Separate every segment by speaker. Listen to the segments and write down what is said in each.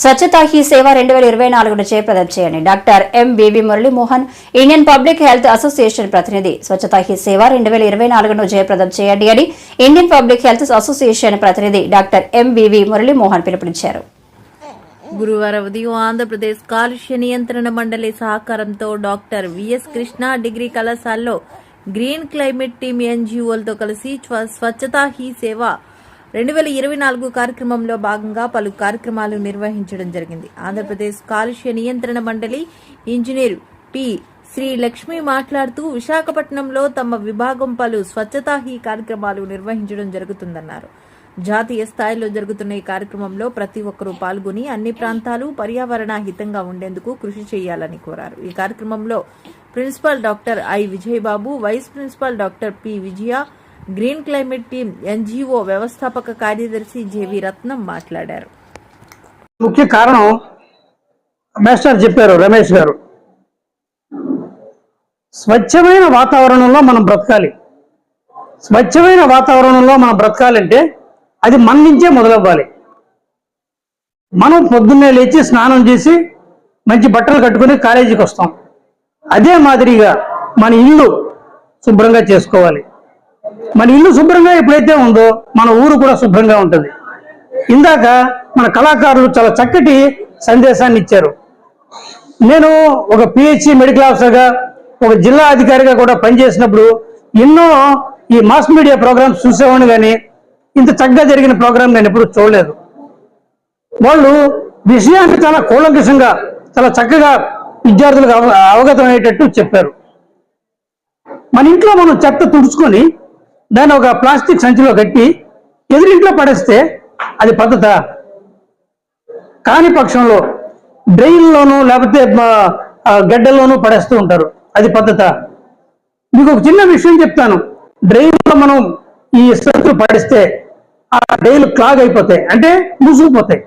Speaker 1: స్వచ్ఛతా he సేవ రెండు వేల ఇరవై నాలుగును చేపదం చేయండి డాక్టర్ ఎం BB Muralimohan Indian public health association ప్రతినిధి స్వచ్ఛతా హీ సేవ రెండు వేల ఇరవై నాలుగును జయప్రదం చేయండి అని ఇండియన్ పబ్లిక్ హెల్త్ అసోసియేషన్ ప్రతినిధి doctor M B B Muralimohan పిలుపునిచ్చారు.
Speaker 2: గురువారం ఉదయం ఆంధ్రప్రదేశ్ కాలుష్య నియంత్రణ మండలి సహకారంతో doctor V S Krishna degree కళాశాలలో గ్రీన్ క్లైమేట్ టీమ్ ఎన్జిఓలతో కలిసి స్వ- స్వచ్ఛతా హీ సేవ రెండు వేల ఇరవై నాలుగు కార్యక్రమంలో భాగంగా పలు కార్యక్రమాలు నిర్వహించడం జరిగింది. ఆంధ్రప్రదేశ్ కాలుష్య నియంత్రణ మండలి ఇంజనీర్ పి. శ్రీ లక్ష్మి మాట్లాడుతూ విశాఖపట్నంలో తమ విభాగం పలు స్వచ్ఛతా హీ కార్యక్రమాలు నిర్వహించడం జరుగుతుందన్నారు. జాతీయ స్థాయిలో జరుగుతున్న ఈ కార్యక్రమంలో ప్రతి ఒక్కరూ పాల్గొని అన్ని ప్రాంతాలు పర్యావరణ హితంగా ఉండేందుకు కృషి చేయాలని కోరారు. ఈ కార్యక్రమంలో principal doctor I. Vijayababu vice principal doctor P. Vijaya green climate team NGO వ్యవస్థాపక కార్యదర్శి జేవి రత్నం మాట్లాడారు.
Speaker 3: ముఖ్య కారణం మేస్టర్ చెప్పారు రమేష్ గారు. స్వచ్ఛమైన వాతావరణంలో మనం బ్రతకాలి. స్వచ్ఛమైన వాతావరణంలో మనం బ్రతకాలంటే అది మన నుంచే మొదలవ్వాలి. మనం పొద్దున్నే లేచి స్నానం చేసి మంచి బట్టలు కట్టుకుని కాలేజీకి వస్తాం. అదే మాదిరిగా మన ఇల్లు శుభ్రంగా చేసుకోవాలి. మన ఇల్లు శుభ్రంగా ఎప్పుడైతే ఉందో మన ఊరు కూడా శుభ్రంగా ఉంటుంది. ఇందాక మన కళాకారులు చాలా చక్కటి సందేశాన్ని ఇచ్చారు. నేను ఒక పిహెచ్సి మెడికల్ ఆఫీసర్గా ఒక జిల్లా అధికారిగా కూడా పనిచేసినప్పుడు ఎన్నో ఈ మాస్ మీడియా ప్రోగ్రామ్స్ చూసేవాడిని కానీ ఇంత చక్కగా జరిగిన ప్రోగ్రామ్ నేను ఎప్పుడు చూడలేదు. వాళ్ళు విషయాన్ని చాలా కూలంకషంగా చాలా చక్కగా విద్యార్థులకు అవ అవగతం అయ్యేటట్టు చెప్పారు. మన ఇంట్లో మనం చెత్త తుడుచుకొని దాన్ని ఒక ప్లాస్టిక్ సంచిలో కట్టి ఎదురింట్లో పడేస్తే అది పద్ధత. కాని పక్షంలో డ్రైన్లోనూ లేకపోతే గడ్డల్లోనూ పడేస్తూ ఉంటారు. అది పద్ధత. మీకు ఒక చిన్న విషయం చెప్తాను. డ్రైన్లో మనం ఈ సంచులు పడిస్తే ఆ డ్రైన్లు క్లాగ్ అయిపోతాయి. అంటే మూసుకుపోతాయి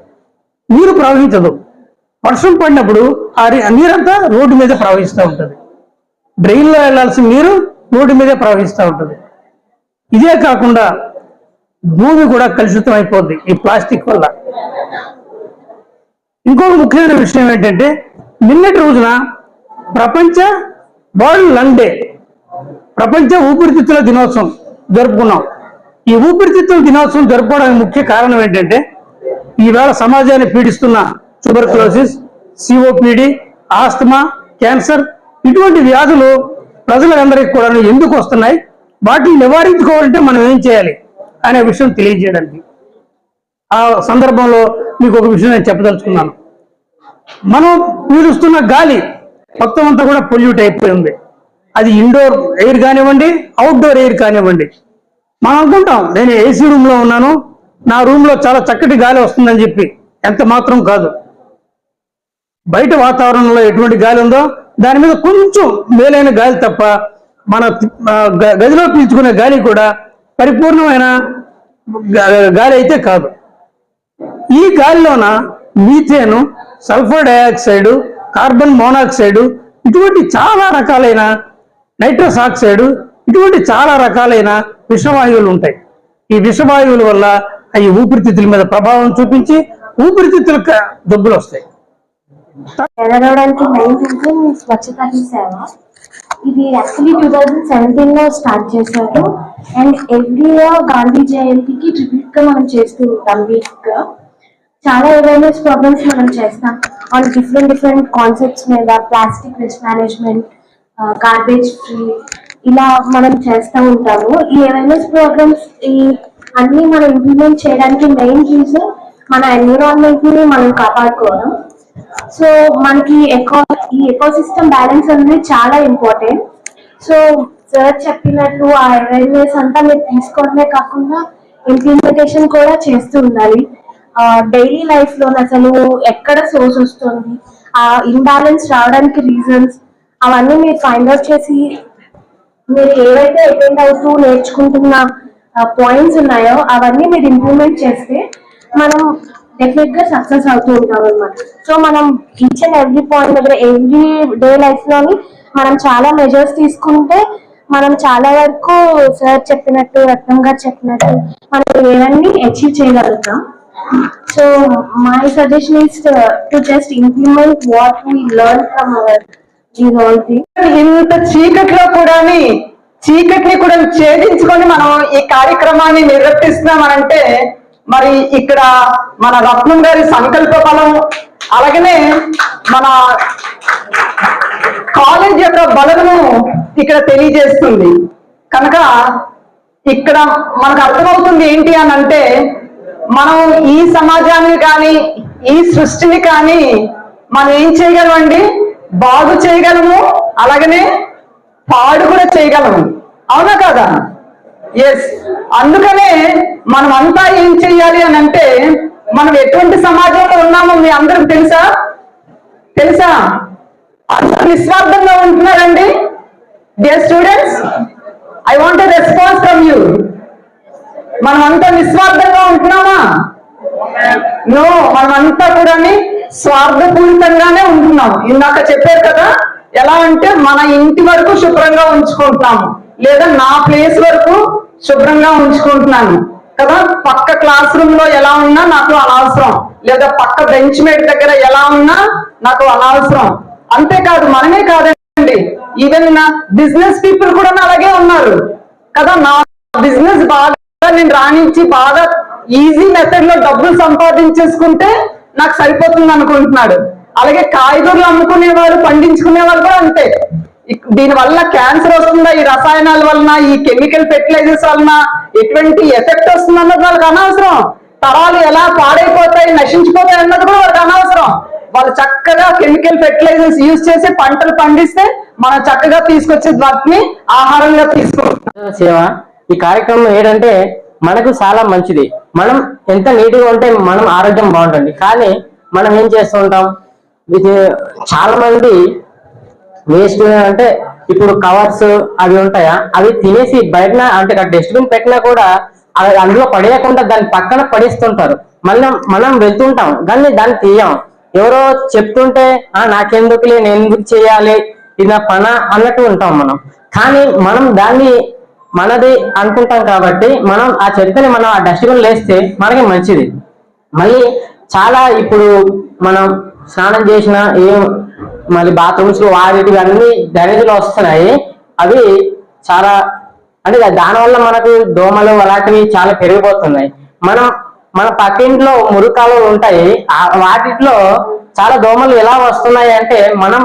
Speaker 3: నీరు ప్రవహించదు. వర్షం పడినప్పుడు ఆ ఆ నీరంతా రోడ్డు మీద ప్రవహిస్తూ ఉంటుంది. డ్రైన్లో వెళ్ళాల్సిన నీరు రోడ్డు మీదే ప్రవహిస్తూ ఉంటుంది. ఇదే కాకుండా భూమి కూడా కలుషితం అయిపోద్ది ఈ ప్లాస్టిక్ వల్ల. ఇంకొక ముఖ్యమైన విషయం ఏంటంటే నిన్నటి రోజున ప్రపంచ వరల్డ్ లంగ్ డే ప్రపంచ ఊపిరితిత్తుల దినోత్సవం జరుపుకున్నాం. ఈ ఊపిరితిత్తుల దినోత్సవం జరుపుకోవడానికి ముఖ్య కారణం ఏంటంటే ఈవేళ సమాజాన్ని పీడిస్తున్న ట్యూబర్కులోసిస్ సిఓపిడి ఆస్తమా క్యాన్సర్ ఇటువంటి వ్యాధులు ప్రజలందరికీ కూడా ఎందుకు వస్తున్నాయి? వాటిని నివారించుకోవాలంటే మనం ఏం చేయాలి అనే విషయం తెలియజేయడానికి. ఆ సందర్భంలో మీకు ఒక విషయం నేను చెప్పదలుచుకున్నాను. మనం పీలుస్తున్న గాలి మొత్తం అంతా కూడా పొల్యూట్ అయిపోయింది అది ఇండోర్ ఎయిర్ కానివ్వండి అవుట్డోర్ ఎయిర్ కానివ్వండి. మనం అనుకుంటాం నేను ఏసీ రూమ్లో ఉన్నాను నా రూమ్లో చాలా చక్కటి గాలి వస్తుందని చెప్పి. ఎంత మాత్రం కాదు. బయట వాతావరణంలో ఎటువంటి గాలి ఉందో దాని మీద కొంచెం మేలైన గాలి తప్ప మన గదిలో పీల్చుకునే గాలి కూడా పరిపూర్ణమైన గాలి అయితే కాదు. ఈ గాలిలోన methane sulphur dioxide carbon monoxide ఇటువంటి చాలా రకాలైన నైట్రస్ ఆక్సైడ్ ఇటువంటి చాలా రకాలైన విషవాయువులు ఉంటాయి. ఈ విషవాయువుల వల్ల అవి ఊపిరితిత్తుల మీద ప్రభావం చూపించి ఊపిరితిత్తుల జబ్బులు వస్తాయి.
Speaker 4: ఎదగడానికి మెయిన్ స్వచ్ఛత సేవ ఇది యాక్చువల్లీ టూ థౌజండ్ సెవెంటీన్లో స్టార్ట్ చేశారు. అండ్ ఎవ్రీ ఇయర్ గాంధీ జయంతికి ట్రిబ్యూట్గా మనం చేస్తూ ఉంటాం వీక్గా చాలా అవేర్నెస్ ప్రోగ్రామ్స్ మనం చేస్తాం. ఆన్ డిఫరెంట్ డిఫరెంట్ కాన్సెప్ట్స్ మీద plastic waste management garbage free ఇలా మనం చేస్తూ ఉంటాము. ఈ అవేర్నెస్ ప్రోగ్రామ్స్ ఈ అన్ని మనం ఇంప్లిమెంట్ చేయడానికి మెయిన్ రీజన్ మన ఎన్విరాన్మెంట్ని మనం కాపాడుకోవడం. సో మనకి ఎకో ఈ ఎకోసిస్టమ్ బ్యాలెన్స్ అనేది చాలా ఇంపార్టెంట్ సో సార్ చెప్పినట్టు ఆ అవేర్నెస్ అంతా మీరు తీసుకోవడమే కాకుండా ఇంప్లిమెంటేషన్ కూడా చేస్తూ ఉండాలి. డైలీ లైఫ్లో అసలు ఎక్కడ సోర్స్ వస్తుంది ఆ ఇంబ్యాలెన్స్ రావడానికి రీజన్స్ అవన్నీ మీరు ఫైండ్ అవుట్ చేసి మీరు ఏవైతే అటెండ్ అవుతూ నేర్చుకుంటున్న పాయింట్స్ ఉన్నాయో అవన్నీ మీరు ఇంప్లిమెంట్ చేస్తే మనం డెఫినెట్గా సక్సెస్ అవుతూ ఉంటాం అనమాట సో మనం ఈచ్ అండ్ ఎవ్రీ పాయింట్ దగ్గర ఎవ్రీ డే లైఫ్లోని మనం చాలా మెజర్స్ తీసుకుంటే మనం చాలా వరకు సార్ చెప్పినట్టు రత్నం గారు చెప్పినట్టు మనం ఏవన్నీ అచీవ్ చేయగలుగుతాం. So my suggestion is to just implement what we learn from our
Speaker 5: ఇంత చీకట్లో కూడా చీకటిని కూడా ఛేదించుకొని మనం ఈ కార్యక్రమాన్ని నిర్వర్తిస్తున్నామనంటే మరి ఇక్కడ మన రత్నం గారి సంకల్ప బలం అలాగనే మన కాలేజ్ యొక్క బలమును ఇక్కడ తెలియజేస్తుంది. కనుక ఇక్కడ మనకు అర్థమవుతుంది ఏంటి అని అంటే మనం ఈ సమాజాన్ని కానీ ఈ సృష్టిని కానీ మనం ఏం చేయగలమండి బాగు చేయగలము అలాగనే పాడు కూడా చేయగలము. అవునా కదా? ఎస్ అందుకనే మనం అంతా ఏం చెయ్యాలి అని అంటే మనం ఎటువంటి సమాజంలో ఉన్నామో మీ అందరికి తెలుసా? తెలుసా? అందరూ నిస్వార్థంగా ఉంటున్నారండి. Dear students I want response from you మనం అంతా నిస్వార్థంగా ఉంటున్నామా? నో మనమంతా కూడా స్వార్థపూరితంగానే ఉంటున్నాం. ఇందాక చెప్పారు కదా ఎలా అంటే మన ఇంటి వరకు శుభ్రంగా ఉంచుకుంటున్నాము లేదా నా ప్లేస్ వరకు శుభ్రంగా ఉంచుకుంటున్నాను. కదా? పక్క క్లాస్ రూమ్లో ఎలా ఉన్నా నాకు అనవసరం లేదా పక్క బెంచ్ మేట్ దగ్గర ఎలా ఉన్నా నాకు అనవసరం అంతేకాదు మనమే కాదండి. ఈవెన్ నా బిజినెస్ పీపుల్ కూడా అలాగే ఉన్నారు. కదా? నా బిజినెస్ బాగా నేను రాణించి బాగా ఈజీ మెథడ్లో డబ్బులు సంపాదించేసుకుంటే నాకు సరిపోతుంది అనుకుంటున్నాడు. అలాగే కాయగూరలు అమ్ముకునే వాళ్ళు పండించుకునే వాళ్ళు కూడా అంతే. దీని వల్ల క్యాన్సర్ వస్తుందా? ఈ రసాయనాల వలన ఈ కెమికల్ ఫెర్టిలైజర్స్ వలన ఎటువంటి ఎఫెక్ట్ వస్తుంది అన్నది వాళ్ళకి అనవసరం. తరాలు ఎలా పాడైపోతాయి నశించిపోతాయి అన్నది కూడా వాళ్ళకి అనవసరం. వాళ్ళు చక్కగా కెమికల్ ఫెర్టిలైజర్స్ యూజ్ చేసి పంటలు పండిస్తే మనం చక్కగా తీసుకొచ్చే వాటిని ఆహారంగా తీసుకుంటాం
Speaker 6: సేవ ఈ కార్యక్రమం ఏంటంటే మనకు చాలా మంచిది. మనం ఎంత నీట్గా ఉంటే మనం ఆరోగ్యం బాగుంటుంది. కానీ మనం ఏం చేస్తూ ఉంటాం? చాలా మంది వేస్ట్ అంటే ఇప్పుడు కవర్స్ అవి ఉంటాయా? అవి తినేసి బయట అంటే డస్ట్బిన్ పెట్టినా కూడా అవి అందులో పడేయకుండా దాని పక్కన పడేస్తుంటారు. మళ్ళీ మనం వెళ్తుంటాం. కానీ దాన్ని తీయం. ఎవరో చెప్తుంటే ఆ నాకెందుకులే నేను ఎందుకు చేయాలి? ఇది నా పన? అన్నట్టు ఉంటాం మనం. కానీ మనం దాన్ని మనది అనుకుంటాం కాబట్టి మనం ఆ చెత్తని మనం ఆ డస్ట్బిన్ లేస్తే మనకి మంచిది. మళ్ళీ చాలా ఇప్పుడు మనం స్నానం చేసిన ఏం మళ్ళీ బాత్రూమ్స్లో వాడేటివి అన్ని డ్యామేజ్లు వస్తున్నాయి. అవి చాలా అంటే దానివల్ల మనకు దోమలు అలాంటివి చాలా పెరిగిపోతున్నాయి. మనం మన పక్కింట్లో మురుకాలు ఉంటాయి. ఆ వాటిలో చాలా దోమలు ఎలా వస్తున్నాయి అంటే మనం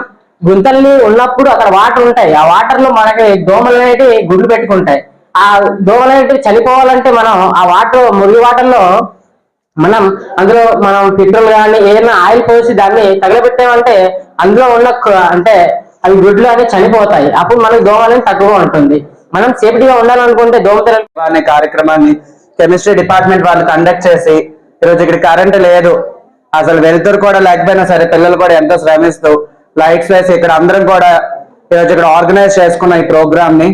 Speaker 6: గుంతల్ని ఉన్నప్పుడు అక్కడ వాటర్ ఉంటాయి. ఆ వాటర్లో మనకి దోమలు అనేటివి గుడ్లు పెట్టుకుంటాయి. ఆ దోమలు అనేటివి చనిపోవాలంటే మనం ఆ వాటర్ మురుగు వాటర్లో మనం అందులో మనం పెట్రోల్ కానీ ఏదైనా ఆయిల్ పోసి దాన్ని తగలబెట్టామంటే అందులో ఉన్న అంటే అవి గుడ్లు అనేవి చనిపోతాయి. అప్పుడు మనకి దోమ అనేది తక్కువ ఉంటుంది. మనం సేఫ్టీగా ఉండాలనుకుంటే దోమతెర
Speaker 5: అనే కార్యక్రమాన్ని కెమిస్ట్రీ డిపార్ట్మెంట్ వాళ్ళు కండక్ట్ చేసి ఈరోజు ఇక్కడ కరెంట్ లేదు. అసలు వెలుతురు కూడా లేకపోయినా సరే పిల్లలు కూడా ఎంతో శ్రమిస్తూ లైట్స్ వేసి ఇక్కడ అందరం కూడా ఈరోజు ఇక్కడ ఆర్గనైజ్ చేసుకున్న ఈ ప్రోగ్రామ్ని.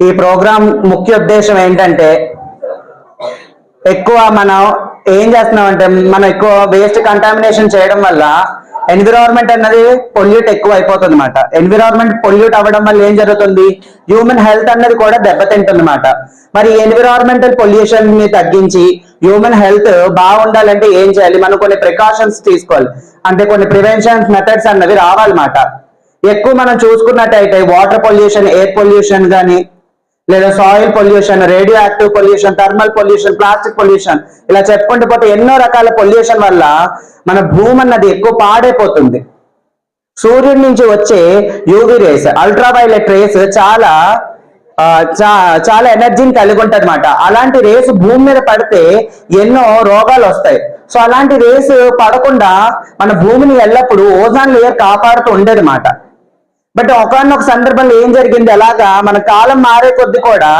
Speaker 5: ఈ ప్రోగ్రామ్ ముఖ్య ఉద్దేశం ఏంటంటే ఎక్కువ మనం ఏం చేస్తున్నాం అంటే మనం ఎక్కువ వేస్ట్ కంటామినేషన్ చేయడం వల్ల ఎన్విరాన్మెంట్ అన్నది పొల్యూట్ ఎక్కువ అయిపోతుంది అనమాట ఎన్విరాన్మెంట్ పొల్యూట్ అవ్వడం వల్ల ఏం జరుగుతుంది? హ్యూమన్ హెల్త్ అన్నది కూడా దెబ్బతింటుంది అనమాట మరి ఎన్విరాన్మెంటల్ పొల్యూషన్ని తగ్గించి హ్యూమన్ హెల్త్ బాగుండాలంటే ఏం చేయాలి? మనం కొన్ని ప్రికాషన్స్ తీసుకోవాలి. అంటే కొన్ని ప్రివెన్షన్ మెథడ్స్ అన్నవి రావాలన్నమాట. ఎక్కువ మనం చూసుకున్నట్టయితే వాటర్ పొల్యూషన్ ఎయిర్ పొల్యూషన్ కానీ లేదా soil pollution radioactive pollution thermal pollution plastic pollution ఇలా చెప్పుకుంటూ పోతే ఎన్నో రకాల పొల్యూషన్ వల్ల మన భూమి అన్నది ఎక్కువ పాడైపోతుంది. సూర్యుడి నుంచి వచ్చే యూవి రేస్ అల్ట్రావైలెట్ రేస్ చాలా చాలా ఎనర్జీని కలిగి ఉంటుంది అనమాట అలాంటి రేసు భూమి మీద పడితే ఎన్నో రోగాలు వస్తాయి. సో అలాంటి రేసు పడకుండా మన భూమిని ఎల్లప్పుడూ ఓజాన్ లేయర్ కాపాడుతూ ఉండేది బట్ ఒకనొక సందర్భంలో ఏం జరిగింది అలాగా? మన కాలం మారే కొద్ది కూడా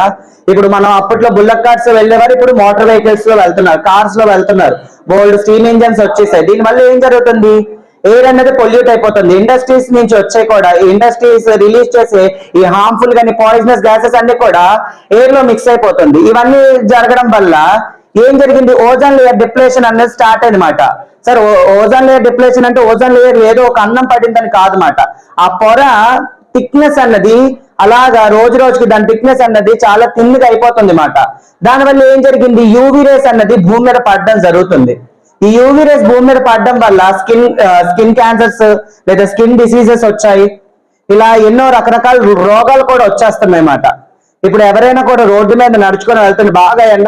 Speaker 5: ఇప్పుడు మనం అప్పట్లో బుల్లక్ కార్స్ వెళ్ళేవారు ఇప్పుడు మోటార్ వెహికల్స్లో వెళ్తున్నారు కార్స్లో వెళ్తున్నారు. బోల్డ్ స్టీమ్ ఇంజన్స్ వచ్చేసాయి. దీని వల్ల ఏం జరుగుతుంది? ఎయిర్ అనేది పొల్యూట్ అయిపోతుంది. ఇండస్ట్రీస్ నుంచి వచ్చే కూడా ఇండస్ట్రీస్ రిలీజ్ చేసే ఈ హార్మ్ఫుల్ గాని పాయిజనస్ గ్యాసెస్ అన్ని కూడా ఎయిర్లో మిక్స్ అయిపోతుంది. ఇవన్నీ జరగడం వల్ల ఏం జరిగింది? ఓజోన్ లేయర్ డిప్లేషన్ అనేది స్టార్ట్ అన్నమాట సార్ ఓజోన్ లేయర్ డిప్లేషన్ అంటే ఓజోన్ లేయర్ ఏదో ఒక అన్నం పడిందని కాదన్నమాట ఆ పొర థిక్నెస్ అన్నది
Speaker 7: అలాగా రోజు రోజుకి దాని థిక్నెస్ అన్నది చాలా తిన్నుగా అయిపోతుంది అనమాట దానివల్ల ఏం జరిగింది? యూవీ రేస్ అన్నది భూమి మీద పడడం జరుగుతుంది. ఈ యూవీ రేస్ భూమి మీద పడడం వల్ల స్కిన్ స్కిన్ క్యాన్సర్స్ లేదా స్కిన్ డిసీజెస్ వచ్చాయి. ఇలా ఎన్నో రకరకాల రోగాలు కూడా వచ్చేస్తున్నాయి అన్నమాట ఇప్పుడు ఎవరైనా కూడా రోడ్డు మీద నడుచుకొని వెళ్తుంది బాగా ఎండ